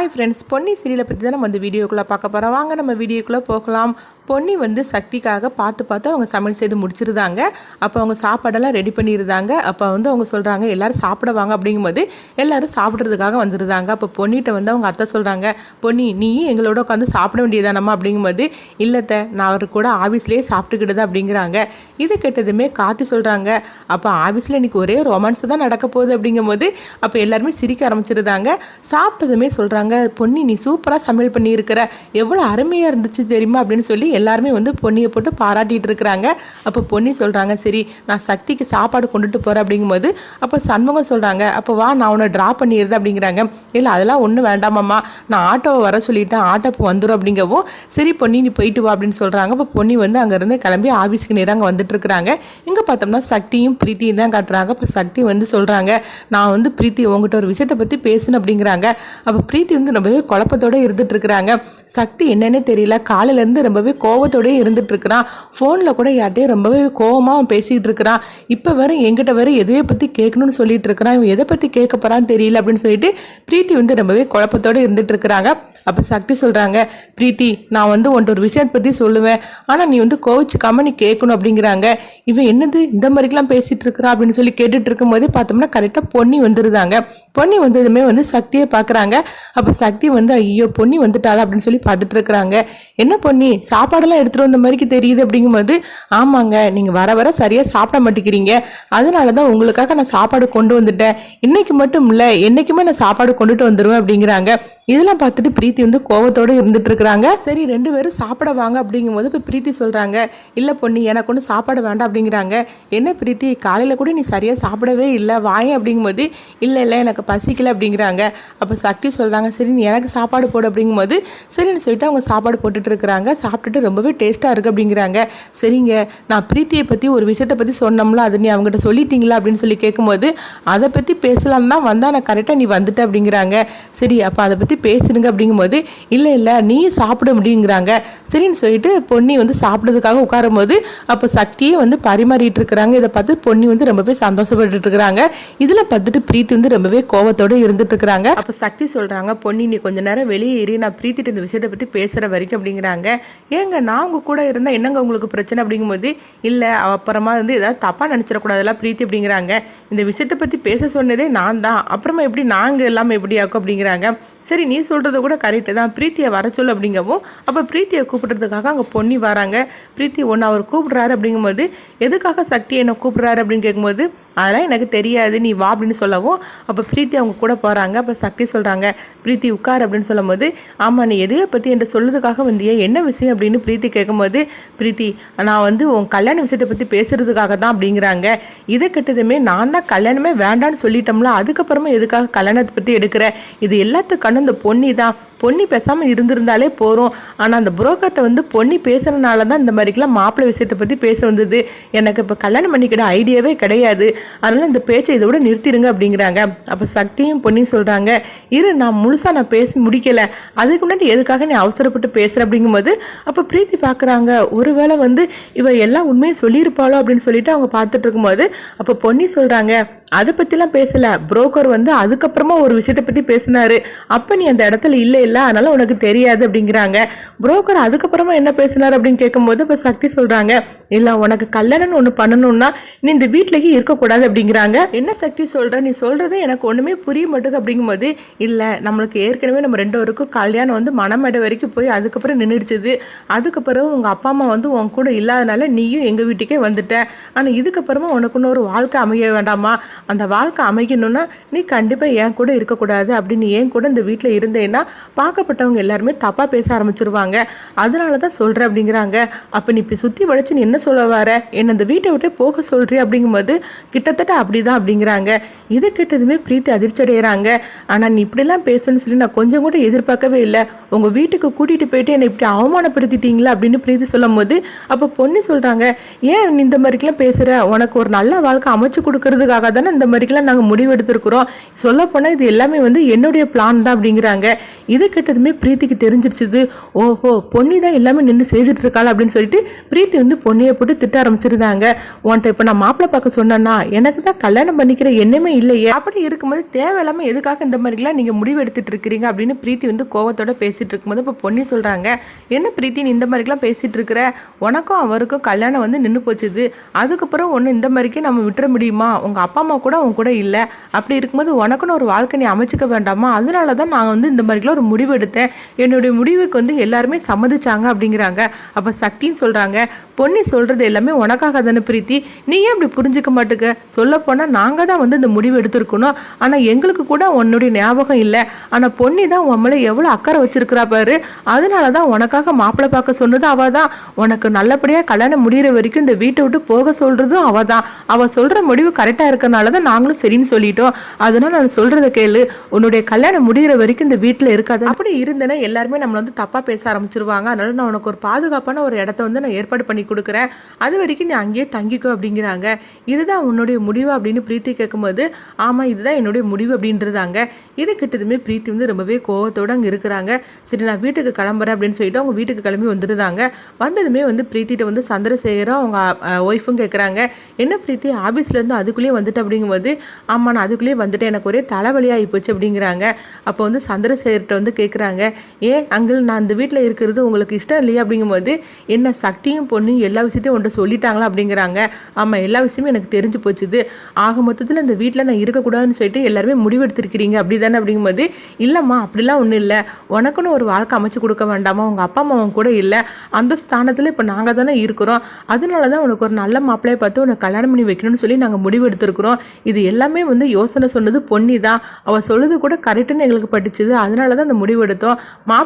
Hi friends Ponni சீரியலை பற்றி தான் நம்ம வந்து வீடியோக்குள்ளே பார்க்க போகிறோம் வாங்க நம்ம வீடியோக்குள்ளே போகலாம். பொன்னி வந்து சக்திக்காக பார்த்து பார்த்து அவங்க சமையல் செய்து முடிச்சிருந்தாங்க. அப்போ அவங்க சாப்பாடெல்லாம் ரெடி பண்ணியிருந்தாங்க. அப்போ வந்து அவங்க சொல்கிறாங்க எல்லோரும் சாப்பிடுவாங்க அப்படிங்கும்போது எல்லோரும் சாப்பிட்றதுக்காக வந்துருந்தாங்க. அப்போ பொன்னிட்ட வந்து அவங்க அத்தை சொல்கிறாங்க பொன்னி நீயும் எங்களோட உட்காந்து சாப்பிட வேண்டியதானம்மா அப்படிங்கும்போது இல்லைத்த நான் அவர் கூட ஆஃபீஸ்லேயே சாப்பிட்டுக்கிட்டு அப்படிங்கிறாங்க. இது கெட்டதுமே காத்தி சொல்கிறாங்க அப்போ ஆஃபீஸில் இன்றைக்கி ஒரே ரொமான்ஸ் தான் நடக்க போகுது அப்படிங்கும்போது அப்போ எல்லாருமே சிரிக்க ஆரம்பிச்சிருந்தாங்க. சாப்பிட்டதுமே சொல்கிறாங்க பொன்னி நீ சூப்பராக சமையல் பண்ணியிருக்கிற. எவ்வளோ அருமையாக இருந்துச்சு தெரியுமா அப்படின்னு சொல்லி எல்லாருமே வந்து பொன்னியை போட்டு பாராட்டிகிட்டு இருக்கிறாங்க. அப்போ பொன்னி சொல்கிறாங்க சரி நான் சக்திக்கு சாப்பாடு கொண்டுட்டு போகிறேன் அப்படிங்கும்போது அப்போ சண்முகம் சொல்கிறாங்க அப்போ வா நான் உன்னை ட்ரா பண்ணிடுறேன் அப்படிங்கிறாங்க. இல்லை அதெல்லாம் ஒன்றும் வேண்டாமாம்மா நான் ஆட்டோவை வர சொல்லிட்டேன் ஆட்டோ வந்துடும் அப்படிங்கவும் சரி பொன்னி நீ போயிட்டு வா அப்படின்னு சொல்கிறாங்க அப்போ பொன்னி வந்து அங்கேருந்து கிளம்பி ஆஃபீஸுக்கு நேராக அங்கே வந்துட்டு இருக்கிறாங்க. இங்கே பார்த்தோம்னா சக்தியும் பிரீத்தியும் தான் காட்டுறாங்க. இப்போ சக்தி வந்து சொல்கிறாங்க நான் வந்து பிரீத்தி உங்ககிட்ட ஒரு விஷயத்தை பற்றி பேசணும் அப்படிங்கிறாங்க. அப்போ பிரீத்தி இருந்து ரொம்பவே குழப்பத்தோட இருந்துட்டு இருக்கிறாங்க சக்தி என்னன்னே தெரியல. காலையிலேருந்து ரொம்பவே கோவத்தோடயே இருந்துட்டு இருக்கிறான் ஃபோனில் கூட யார்கிட்டயும் ரொம்பவே கோவமாக அவன் பேசிகிட்டு இருக்கிறான் இப்போ வர என்கிட்ட வர எதையை பற்றி கேட்கணும்னு சொல்லிட்டு இருக்கிறான் இவன் எதை பற்றி கேட்க போகிறான்னு தெரியல அப்படின்னு சொல்லிட்டு பிரீத்தி வந்து ரொம்பவே குழப்பத்தோடு இருந்துட்டு இருக்கிறாங்க அப்போ சக்தி சொல்கிறாங்க பிரீத்தி நான் வந்து உன்ட்ட ஒரு விஷயத்தை பற்றி சொல்லுவேன். ஆனால் நீ வந்து கோவிச்சுக்காம நீ கேட்கணும் அப்படிங்கிறாங்க. இவன் என்னது இந்த மாதிரிக்கெலாம் பேசிட்டு இருக்கிறான் அப்படின்னு சொல்லி கேட்டுட்டு இருக்கும்போது பார்த்தோம்னா கரெக்டாக பொன்னி வந்துருந்தாங்க பொன்னி வந்ததுமே வந்து சக்தியை பார்க்குறாங்க அப்போ சக்தி வந்து ஐயோ பொன்னி வந்துட்டாளா அப்படின்னு சொல்லி பார்த்துட்டு இருக்கிறாங்க என்ன பொன்னி சாப்பாடெல்லாம் எடுத்துகிட்டு வந்த மாதிரிக்கு தெரியுது அப்படிங்கும்போது ஆமாங்க நீங்கள் வர வர சரியாக சாப்பிட மாட்டேங்கிறீங்க. அதனால தான் உங்களுக்காக நான் சாப்பாடு கொண்டு வந்துட்டேன். இன்னைக்கு மட்டும் இல்லை என்றைக்குமே நான் சாப்பாடு கொண்டுட்டு வந்துடுவேன் அப்படிங்கிறாங்க. இதெல்லாம் பார்த்துட்டு பிரீத்தி வந்து கோவத்தோடு இருந்துட்டு இருக்கிறாங்க சரி ரெண்டு பேரும் சாப்பிட வாங்க அப்படிங்கும்போது இப்போ பிரீத்தி சொல்கிறாங்க இல்லை பொண்ணு எனக்கு ஒன்றும் சாப்பாடு வேண்டாம் அப்படிங்கிறாங்க. என்ன பிரீத்தி காலையில் கூட நீ சரியாக சாப்பிடவே இல்லை வாயேன் அப்படிங்கும்போது இல்லை இல்லை எனக்கு பசிக்கல அப்படிங்கிறாங்க. அப்போ சக்தி சொல்கிறாங்க சரி நீ எனக்கு சாப்பாடு போடு அப்படிங்கும்போது சரின்னு சொல்லிட்டு அவங்க சாப்பாடு போட்டுட்டு இருக்கிறாங்க சாப்பிட்டுட்டு ரொம்பவே டேஸ்ட்டாக இருக்குது அப்படிங்கிறாங்க. சரிங்க நான் பிரீத்தியை பற்றி ஒரு விஷயத்தை பற்றி சொன்னோம்ல அது நீ அவங்ககிட்ட சொல்லிட்டீங்களா? அப்படின்னு சொல்லி கேட்கும்போது அதை பற்றி பேசலாம் தான் வந்தால் நான் கரெக்டாக நீ வந்துட்ட அப்படிங்கிறாங்க. சரி அப்போ அதை பற்றி பேசிடுங்க அப்படிங்கும்போது இல்லை இல்லை நீ சாப்பிட முடியுங்கிறாங்க சரின்னு சொல்லிட்டு பொன்னி வந்து சாப்பிட்றதுக்காக உட்காரும் போது அப்போ சக்தியே வந்து பரிமாறிட்டு இருக்கிறாங்க. இதை பார்த்து பொன்னி வந்து ரொம்பவே சந்தோஷப்பட்டு இருக்கிறாங்க. இதில் பார்த்துட்டு பிரீத்தி வந்து ரொம்பவே கோவத்தோடு இருந்துட்டு இருக்கிறாங்க. அப்போ சக்தி சொல்கிறாங்க பொன்னி நீ கொஞ்ச நேரம் வெளியே ஏறி நான் பிரீத்திட்டு இந்த விஷயத்தை பற்றி பேசுகிற வரைக்கும் அப்படிங்கிறாங்க. ஏங்க நான் உங்கள் கூட இருந்தால் என்னங்க உங்களுக்கு பிரச்சனை அப்படிங்கும்போது இல்லை அப்புறமா வந்து ஏதாவது தப்பாக நினச்சிடக்கூடாதுல பிரீத்தி அப்படிங்கிறாங்க. இந்த விஷயத்தை பற்றி பேச சொன்னதே நான் தான். அப்புறமா எப்படி நாங்கள் எல்லாமே எப்படி ஆக்கும்? அப்படிங்கிறாங்க. சரி நீ சொல்கிறது கூட கரெக்டு தான். பிரீத்தியை வர சொல்லு அப்படிங்கவும் அப்போ பிரீத்தியை கூப்பிடுறதுக்காக அங்கே பொன்னி வராங்க. பிரீத்தி ஒன்று அவர் கூப்பிடுறாரு அப்படிங்கும்போது எதுக்காக சக்தி என்னை கூப்பிடுறாரு? அப்படின்னு கேட்கும்போது அதெல்லாம் எனக்கு தெரியாது நீ வா அப்படின்னு சொல்லவும். அப்போ பிரீத்தி அவங்க கூட போகிறாங்க அப்போ சக்தி சொல்கிறாங்க பிரீத்தி உட்கார் அப்படின்னு சொல்லும்போது ஆமாம் நீ எதையை பற்றி என்கிட்ட சொல்லுறதுக்காக வந்தியே என்ன விஷயம்? அப்படின்னு பிரீத்தி கேட்கும்போது பிரீத்தி நான் வந்து உன் கல்யாண விஷயத்தை பற்றி பேசுறதுக்காக தான் அப்படிங்கிறாங்க. இதை கெட்டதுமே நான் தான் கல்யாணமே வேண்டான்னு சொல்லிட்டோம்ல அதுக்கப்புறமா எதுக்காக கல்யாணத்தை பற்றி எடுக்கிற? இது எல்லாத்துக்கான இந்த பொன்னி தான். பொன்னி பேசாமல் இருந்திருந்தாலே போகிறோம் ஆனால் அந்த புரோக்கர்ட்ட வந்து பொன்னி பேசுகிறனால தான் இந்த மாதிரிக்கெல்லாம் மாப்பிள்ளை விஷயத்தை பற்றி பேச வந்தது. எனக்கு இப்போ கல்யாணம் பண்ணிக்கிட ஐடியாவே கிடையாது. அதனால் இந்த பேச்சை இதை விட நிறுத்திடுங்க அப்படிங்கிறாங்க. அப்போ சக்தியும் பொன்னியும் சொல்கிறாங்க இரு நான் முழுசாக நான் பேசி முடிக்கலை. அதுக்கு முன்னாடி எதுக்காக நீ அவசரப்பட்டு பேசுகிற அப்படிங்கும்போது அப்போ பிரீத்தி பார்க்குறாங்க ஒருவேளை வந்து இவ எல்லாம் உண்மையும் சொல்லியிருப்பாளோ? அப்படின்னு சொல்லிட்டு அவங்க பார்த்துட்டு இருக்கும்போது அப்போ பொன்னி சொல்கிறாங்க அதை பற்றிலாம் பேசலை. புரோக்கர் வந்து அதுக்கப்புறமா ஒரு விஷயத்தை பற்றி பேசினாரு. அப்போ நீ அந்த இடத்துல இல்லை இல்லை அதனால உனக்கு தெரியாது அப்படிங்கிறாங்க. புரோக்கர் அதுக்கப்புறமா என்ன பேசினார் அப்படின்னு கேட்கும்போது இப்போ சக்தி சொல்கிறாங்க இல்லை உனக்கு கல்யாணம்னு ஒன்று பண்ணணும்னா நீ இந்த வீட்டிலேயே இருக்கக்கூடாது அப்படிங்கிறாங்க. என்ன சக்தி சொல்கிற நீ சொல்கிறது எனக்கு ஒன்றுமே புரிய மாட்டேங்குது அப்படிங்கும்போது இல்லை நம்மளுக்கு ஏற்கனவே நம்ம ரெண்டு பேருக்கும் கல்யாணம் வந்து மனமேடை வரைக்கும் போய் அதுக்கப்புறம் நின்றுடுச்சுது அதுக்கப்புறம் உங்கள் அப்பா அம்மா வந்து உன் கூட இல்லாதனால நீயும் எங்கள் வீட்டுக்கே வந்துட்ட. ஆனால் இதுக்கப்புறமா உனக்கு இன்னொரு வாழ்க்கை அமைய வேண்டாமா? அந்த வாழ்க்கை அமைக்கணும்னா நீ கண்டிப்பாக என் கூட இருக்கக்கூடாது. அப்படின்னு ஏன் கூட இந்த வீட்டில் இருந்தேன்னா பார்க்கப்பட்டவங்க எல்லாருமே தப்பாக பேச ஆரம்பிச்சிருவாங்க. அதனால தான் சொல்கிறேன் அப்படிங்கிறாங்க. அப்போ நீ இப்போ சுற்றி வளைச்சு நீ என்ன சொல்ல வர? என்னை இந்த வீட்டை விட்டு போக சொல்கிறி அப்படிங்கும்போது கிட்டத்தட்ட அப்படி தான் அப்படிங்கிறாங்க. இது கேட்டதுமே பிரீத்தி அதிர்ச்சி அடைகிறாங்க ஆனால் நீ இப்படிலாம் பேசணும்னு சொல்லி நான் கொஞ்சம் கூட எதிர்பார்க்கவே இல்லை. உங்கள் வீட்டுக்கு கூட்டிகிட்டு போயிட்டு என்னை இப்படி அவமானப்படுத்திட்டீங்களா அப்படின்னு பிரீத்தி சொல்லும் போது அப்போ பொண்ணு சொல்கிறாங்க ஏன் நீ இந்த மாதிரிக்கெலாம் பேசுகிற உனக்கு ஒரு நல்ல வாழ்க்கை அமைச்சு கொடுக்கறதுக்காக தானே இந்த மாதிரிக்கெலாம் நாங்கள் முடிவெடுத்திருக்கிறோம் சொல்லப்போனால் இது எல்லாமே வந்து என்னுடைய பிளான் தான் அப்படிங்கிறாங்க. இது கேட்டதுமே பிரீத்திக்கு தெரிஞ்சிருச்சுது. ஓஹோ பொன்னி தான் எல்லாமே நின்று செய்துட்டு இருக்காள் அப்படின்னு சொல்லிட்டு பிரீத்தி வந்து பொன்னியை போட்டு திட்ட ஆரம்பிச்சிருந்தாங்க. உன்ட்ட இப்போ நான் மாப்பிள்ளை பார்க்க சொன்னேன்னா எனக்கு தான் கல்யாணம் பண்ணிக்கிற எண்ணமே இல்லையே. அப்படி இருக்கும்போது தேவையில்லாமல் எதுக்காக இந்த மாதிரிலாம் நீங்கள் முடிவு எடுத்துட்டு இருக்கிறீங்க அப்படின்னு பிரீத்தி வந்து கோவத்தோட பேசிட்டு இருக்கும்போது இப்போ பொன்னி சொல்கிறாங்க என்ன பிரீத்தி நீ இந்த மாதிரிலாம் பேசிட்டு இருக்கிற? உனக்கும் அவருக்கும் கல்யாணம் வந்து நின்று போச்சுது. அதுக்கப்புறம் ஒன்று இந்த மாதிரிக்கே நம்ம விட்டுற முடியுமா? உங்கள் அப்பா அம்மா கூட உன் கூட இல்லை. அப்படி இருக்கும்போது உனக்குன்னு ஒரு வாழ்க்கை நீ அமைச்சிக்க வேண்டாமா? அதனால தான் நாங்கள் வந்து இந்த மாதிரிலாம் ஒரு முடிவு எடுத்தேன் என்னுடைய முடிவுக்கு வந்து எல்லாருமே சம்மதிச்சாங்க அப்படிங்கிறாங்க. அப்போ சக்தின்னு சொல்கிறாங்க பொன்னி சொல்கிறது எல்லாமே உனக்காக தானே பிரீத்தி. நீ ஏன் அப்படி புரிஞ்சுக்க மாட்டுக்க? சொல்லப்போனால் நாங்கள் தான் வந்து இந்த முடிவு எடுத்திருக்கணும். ஆனால் எங்களுக்கு கூட உன்னுடைய ஞாபகம் இல்லை. ஆனால் பொன்னி தான் உன் மேலே எவ்வளோ அக்கறை வச்சிருக்கிறா பாரு. அதனால தான் உனக்காக மாப்பிள்ளை பார்க்க சொன்னது அவள் தான். உனக்கு நல்லபடியாக கல்யாணம் முடிகிற வரைக்கும் இந்த வீட்டை விட்டு போக சொல்கிறதும் அவள் தான். அவள் சொல்கிற முடிவு கரெக்டாக இருக்கனால தான் நாங்களும் சரின்னு சொல்லிட்டோம். அதனால் நான் சொல்கிறத கேளு. உன்னுடைய கல்யாணம் முடிகிற வரைக்கும் இந்த வீட்டில் இருக்காது. அப்படி இருந்தேன்னா எல்லாருமே நம்மளை வந்து தப்பாக பேச ஆரம்பிச்சிருவாங்க. அதனால நான் உனக்கு ஒரு பாதுகாப்பான ஒரு இடத்த வந்து நான் ஏற்பாடு பண்ணி கொடுக்குறேன். அது வரைக்கும் நீ அங்கேயே தங்கிக்கோ அப்படிங்கிறாங்க. இதுதான் உன்னுடைய முடிவு அப்படின்னு பிரீத்தி கேட்கும்போது ஆமாம் இதுதான் என்னுடைய முடிவு அப்படின்றதாங்க. இது கிட்டதுமே பிரீத்தி வந்து ரொம்பவே கோவத்தோடு அங்கே இருக்கிறாங்க. சரி நான் வீட்டுக்கு கிளம்புறேன் அப்படின்னு சொல்லிட்டு அவங்க வீட்டுக்கு கிளம்பி வந்துடுதாங்க வந்ததுமே வந்து பிரீத்திட்ட வந்து சந்திரசேகரும் அவங்க ஒய்ஃபும் கேட்குறாங்க. என்ன பிரீத்தி ஆஃபீஸ்லேருந்து அதுக்குள்ளேயே வந்துட்டு அப்படிங்கும்போது ஆமாம் நான் அதுக்குள்ளேயே வந்துட்டேன். எனக்கு ஒரே தலைவலியாகி போச்சு அப்படிங்கிறாங்க. அப்போ வந்து சந்திரசேகர்கிட்ட வந்து கேட்குறாங்க ஏன் அங்கிள் நான் அந்த வீட்டில் இருக்கிறது உங்களுக்கு இஷ்டம் இல்லையா? அப்படிங்கும்போது என்ன சக்தியும் பொண்ணும் எல்லா விஷயத்தையும் உன்ட்ட சொல்லிட்டாங்களா? அப்படிங்கிறாங்க. ஆமாம் எல்லா விஷயமும் எனக்கு தெரிஞ்சு போச்சுது. ஆக மொத்தத்தில் அந்த வீட்டில் நான் இருக்கக்கூடாதுன்னு சொல்லிட்டு எல்லாருமே முடிவெடுத்திருக்கிறீங்க. அப்படி தானே அப்படிங்கும்போது இல்லைம்மா அப்படிலாம் ஒன்றும் இல்லை. உனக்குன்னு ஒரு வாழ்க்கை அமைச்சு கொடுக்க வேண்டாமா? உங்கள் அப்பா அம்மாவும் கூட இல்லை. அந்த ஸ்தானத்தில் இப்போ நாங்கள் தானே இருக்கிறோம். அதனால தான் உனக்கு ஒரு நல்ல மாப்பிள்ளையை பார்த்து உனக்கு கல்யாணம் பண்ணி வைக்கணும்னு சொல்லி நாங்கள் முடிவு எடுத்திருக்கிறோம் இது எல்லாமே வந்து யோசனை சொன்னது பொன்னி தான் அவள் சொல்லுது கூட கரெக்டுன்னு எங்களுக்கு பட்டுச்சுது. அதனால தான் அந்த முடிவு எடுத்தோம்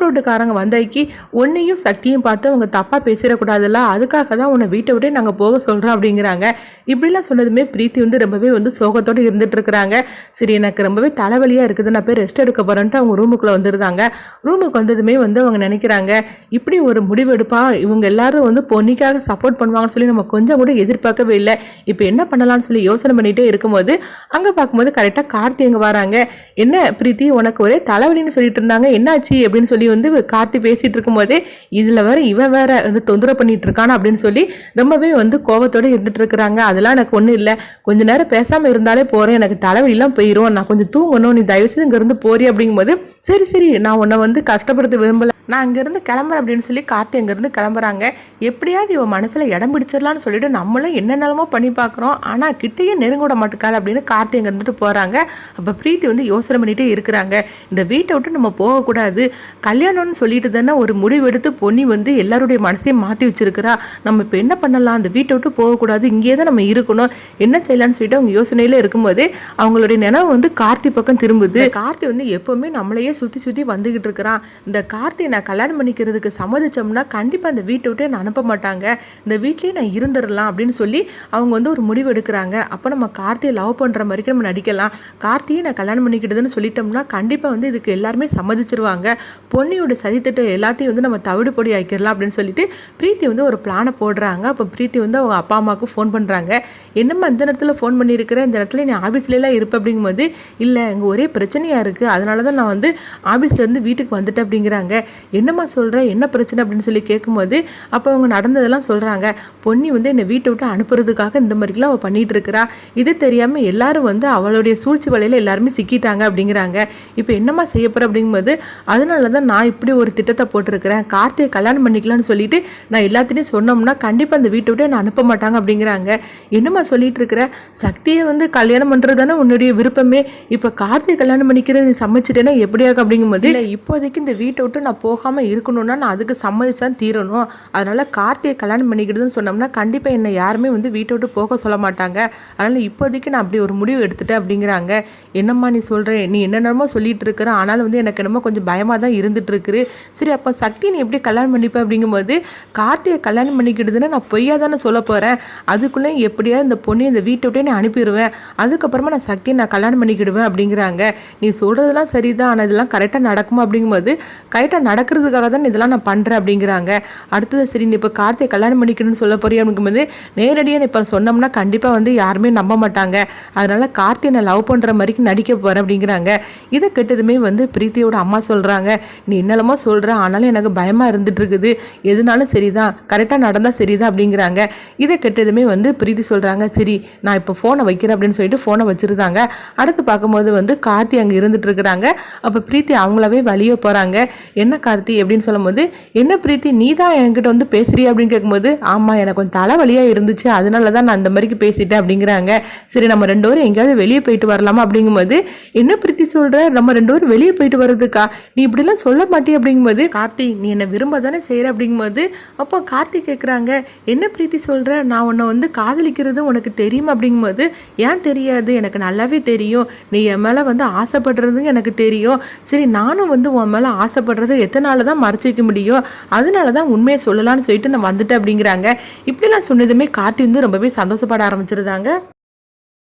வீட்டுக்காரங்க வந்தாக்கி உன்னையும் சக்தியும் பார்த்து அவங்க தப்பாக பேசிடக்கூடாதுல்ல அதுக்காக தான் உன்னை வீட்டை விட்டு நாங்கள் போக சொல்கிறோம் அப்படிங்கிறாங்க. இப்படிலாம் சொன்னதுமே பிரீத்தி வந்து ரொம்பவே வந்து சோகத்தோடு இருந்துட்டு இருக்கிறாங்க. சரி எனக்கு ரொம்பவே தலைவலியாக இருக்குது நான் போய் ரெஸ்ட் எடுக்க போகிறேன்ட்டு அவங்க ரூமுக்குள்ளே வந்துருந்தாங்க. ரூமுக்கு வந்ததுமே வந்து அவங்க நினைக்கிறாங்க இப்படி ஒரு முடிவெடுப்பா? இவங்க எல்லாரும் வந்து பொன்னிக்காக சப்போர்ட் பண்ணுவாங்கன்னு சொல்லி நம்ம கொஞ்சம் கூட எதிர்பார்க்கவே இல்லை. இப்போ என்ன பண்ணலாம்னு சொல்லி யோசனை பண்ணிகிட்டே இருக்கும்போது அங்கே பார்க்கும்போது கரெக்டாக கார்த்தி அங்கே வராங்க. என்ன பிரீத்தி உனக்கு ஒரே தலைவலின்னு சொல்லிட்டு இருந்தாங்க. என்னாச்சு அப்படின்னு சொல்லி வந்து கார்த்தி பேசிகிட்டு இருக்கும்போதே இதில் வேற இவன் வேற வந்து தொந்தரவு பண்ணிட்டு இருக்கான் அப்படின்னு சொல்லி ரொம்பவே வந்து கோபத்தோடு இருந்துட்டு இருக்கிறாங்க. அதெல்லாம் எனக்கு ஒன்றும் இல்லை. கொஞ்ச நேரம் பேசாமல் இருந்தாலே போகிறேன் எனக்கு தலைவலிலாம் போயிடும் நான் கொஞ்சம் தூங்கணும். நீ தயவுசெய்து இங்கேருந்து போறி அப்படிங்கும்போது சரி சரி நான் உன்னை வந்து கஷ்டப்படுத்த விரும்பல. நான் அங்கேருந்து கிளம்புறேன் அப்படின்னு சொல்லி கார்த்தி அங்கேருந்து கிளம்புறாங்க. எப்படியாவது இவன் மனசில் இடம் பிடிச்சிடலான்னு சொல்லிட்டு நம்மளும் என்னென்னமோ பண்ணி பார்க்குறோம். ஆனால் கிட்டேயே நெருங்க விட மாட்டுக்காள் அப்படின்னு கார்த்தி அங்கே இருந்துட்டு போகிறாங்க அப்போ பிரீத்தி வந்து யோசனை பண்ணிகிட்டே இருக்கிறாங்க. இந்த வீட்டை விட்டு நம்ம போகக்கூடாது. கல்யாணம்னு சொல்லிட்டு தானே ஒரு முடிவு எடுத்து பொன்னி வந்து எல்லாருடைய மனசையும் மாற்றி வச்சிருக்கிறா. நம்ம இப்போ என்ன பண்ணலாம்? அந்த வீட்டை விட்டு போகக்கூடாது. இங்கேயே தான் நம்ம இருக்கணும். என்ன செய்யலாம்னு சொல்லிட்டு அவங்க யோசனையில் இருக்கும்போது அவங்களுடைய நினைவு வந்து கார்த்தி பக்கம் திரும்புது. கார்த்தி வந்து எப்போவுமே நம்மளையே சுற்றி சுற்றி வந்துக்கிட்டு இருக்கிறான். இந்த கார்த்தி நான் கல்யாணம் பண்ணிக்கிறதுக்கு சம்மதிச்சோம்னா கண்டிப்பாக அந்த வீட்டை விட்டு நான் அனுப்ப மாட்டாங்க. இந்த வீட்லேயே நான் இருந்துடலாம் அப்படின்னு சொல்லி அவங்க வந்து ஒரு முடிவு எடுக்கிறாங்க. அப்போ நம்ம கார்த்தியை லவ் பண்ணுற மாதிரி நம்ம நடிக்கலாம். கார்த்தியை நான் கல்யாணம் பண்ணிக்கிட்டதுன்னு சொல்லிட்டோம்னா கண்டிப்பாக வந்து இதுக்கு எல்லாருமே சம்மதிச்சிருவாங்க. பொன்னியோட சதித்திட்டம் எல்லாத்தையும் வந்து நம்ம தவிடு பொடி ஆக்கிடலாம் அப்படின்னு சொல்லிட்டு பிரீத்தி வந்து ஒரு பிளானை போடுறாங்க. அப்போ பிரீத்தி வந்து அவங்க அப்பா அம்மாவுக்கு ஃபோன் பண்ணுறாங்க என்னம்மா இந்த நேரத்தில் ஃபோன் பண்ணியிருக்கிற? இந்த இடத்துல நீ ஆஃபீஸ்லலாம் இருப்ப அப்படிங்கும்போது இல்லை இங்கே ஒரே பிரச்சனையாக இருக்குது அதனால தான் நான் வந்து ஆஃபீஸ்லேருந்து வீட்டுக்கு வந்துட்டேன் அப்படிங்கிறாங்க. என்னம்மா சொல்கிற என்ன பிரச்சனை அப்படின்னு சொல்லி கேட்கும்போது அப்போ அவங்க நடந்ததெல்லாம் சொல்கிறாங்க பொன்னி வந்து என்னை வீட்டை விட்டு அனுப்புறதுக்காக இந்த மாதிரிலாம் அவள் பண்ணிகிட்டு இருக்கிறா. இது தெரியாமல் எல்லாரும் வந்து அவளுடைய சூழ்ச்சி வலையில் எல்லாருமே சிக்கிட்டாங்க அப்படிங்கிறாங்க. இப்போ என்னம்மா செய்ய போகிற அப்படிங்கும்போது அதனால தான் நான் இப்படி ஒரு திட்டத்தை போட்டிருக்கிறேன். கார்த்தியை கல்யாணம் பண்ணிக்கலாம்னு சொல்லிட்டு நான் எல்லாத்தையும் சொன்னோம்னா கண்டிப்பாக அந்த வீட்டை விட்டு நான் அனுப்ப மாட்டாங்க அப்படிங்கிறாங்க. என்னம்மா சொல்லிட்டு இருக்கிற? சக்தியை வந்து கல்யாணம் பண்ணுறது தானே உன்னுடைய விருப்பமே. இப்போ கார்த்திகை கல்யாணம் பண்ணிக்கிறது நீ சமைச்சிட்டேன்னா எப்படியாக அப்படிங்கும்போது இல்லை இப்போதைக்கு இந்த வீட்டை விட்டு நான் போகாமல் இருக்கணும்னா நான் அதுக்கு சம்மதிச்சான் தீரணும். அதனால் கார்த்தியை கல்யாணம் பண்ணிக்கிட்டுன்னு சொன்னோம்னா கண்டிப்பாக என்னை யாருமே வந்து வீட்டை விட்டு போக சொல்ல மாட்டாங்க. அதனால் இப்போதைக்கு நான் அப்படி ஒரு முடிவு எடுத்துட்டேன் அப்படிங்கிறாங்க. என்னம்மா நீ சொல்கிறேன் நீ என்னென்னமோ சொல்லிட்டு இருக்கிற. ஆனாலும் வந்து எனக்கு என்னமோ கொஞ்சம் பயமாக தான் இருந்துட்டு இருக்குது. சரி அப்போ சக்தி நீ எப்படி கல்யாணம் பண்ணிப்ப அப்படிங்கும்போது கார்த்தியை கல்யாணம் பண்ணிக்கிட்டுதுன்னு நான் பொய்யா தானே சொல்ல போகிறேன் அதுக்குள்ளே எப்படியா இந்த பொண்ணு இந்த வீட்டை விட்டே நான் அனுப்பிடுவேன். அதுக்கப்புறமா நான் சக்தியை நான் கல்யாணம் பண்ணிக்கிடுவேன் அப்படிங்கிறாங்க. நீ சொல்கிறதெல்லாம் சரிதான். ஆனால் இதெல்லாம் கரெக்டாக நடக்குமா அப்படிங்கும்போது கரெக்டாக நடக்க வளர்க்குறதுக்காக தான் இதெல்லாம் நான் பண்ணுறேன் அப்படிங்கிறாங்க. அடுத்தது சரி நீ இப்போ கார்த்தியை கல்யாணம் பண்ணிக்கணும்னு சொல்ல போறியா அப்படிங்கும்போது நேரடியாக இப்போ சொன்னோம்னா கண்டிப்பாக வந்து யாருமே நம்ப மாட்டாங்க. அதனால கார்த்தியை நான் லவ் பண்ணுற மாதிரிக்கு நடிக்க போகிறேன் அப்படிங்கிறாங்க. இதை கெட்டதுமே வந்து பிரீத்தியோட அம்மா சொல்கிறாங்க நீ என்னெல்லாமோ சொல்கிற ஆனாலும் எனக்கு பயமாக இருந்துட்டு இருக்குது எதுனாலும் சரிதான். கரெக்டாக நடந்தால் சரிதான் அப்படிங்கிறாங்க. இதை கெட்டதுமே வந்து பிரீத்தி சொல்கிறாங்க சரி நான் இப்போ ஃபோனை வைக்கிறேன் அப்படின்னு சொல்லிட்டு ஃபோனை வச்சுருந்தாங்க. அடுத்து பார்க்கும்போது வந்து கார்த்தி அங்கே இருந்துட்டு இருக்கிறாங்க அப்போ பிரீத்தி அவங்களாவே வழியே போகிறாங்க என்ன கார்த்தி அப்படின்னு சொல்லும்போது என்ன பிரீத்தி நீ தான் என்கிட்ட வந்து பேசுறிய? அப்படின்னு கேட்கும்போது ஆமாம் எனக்கு கொஞ்சம் தலைவலியாக இருந்துச்சு. அதனால தான் நான் அந்த மாதிரிக்கு பேசிட்டேன் அப்படிங்கிறாங்க. சரி நம்ம ரெண்டு பேரும் எங்கேயாவது வெளியே போயிட்டு வரலாமா? அப்படிங்கும்போது என்ன பிரீத்தி சொல்கிற நம்ம ரெண்டு பேரும் வெளியே போயிட்டு வர்றதுக்கா? நீ இப்படிலாம் சொல்ல மாட்டே அப்படிங்கும்போது கார்த்தி நீ என்னை விரும்ப தானே செய்கிற அப்படிங்கும்போது அப்போ கார்த்தி கேட்குறாங்க என்ன பிரீத்தி சொல்கிற நான் உன்னை வந்து காதலிக்கிறது உனக்கு தெரியுமா? அப்படிங்கும்போது ஏன் தெரியாது? எனக்கு நல்லாவே தெரியும். நீ என் மேலே வந்து ஆசைப்படுறதுங்க எனக்கு தெரியும். சரி நானும் வந்து உன் மேலே ஆசைப்படுறது எத்தனை நாள் தான் மறைச்சு வைக்க முடியும்? அதனால தான் உண்மையை சொல்லலாம்னு சொல்லிட்டு நான் வந்துட்டேன் அப்படிங்கிறாங்க. இப்படிலாம் சொன்னதுமே கார்த்தி வந்து ரொம்பவே சந்தோஷப்பட ஆரம்பிச்சிருந்தாங்க.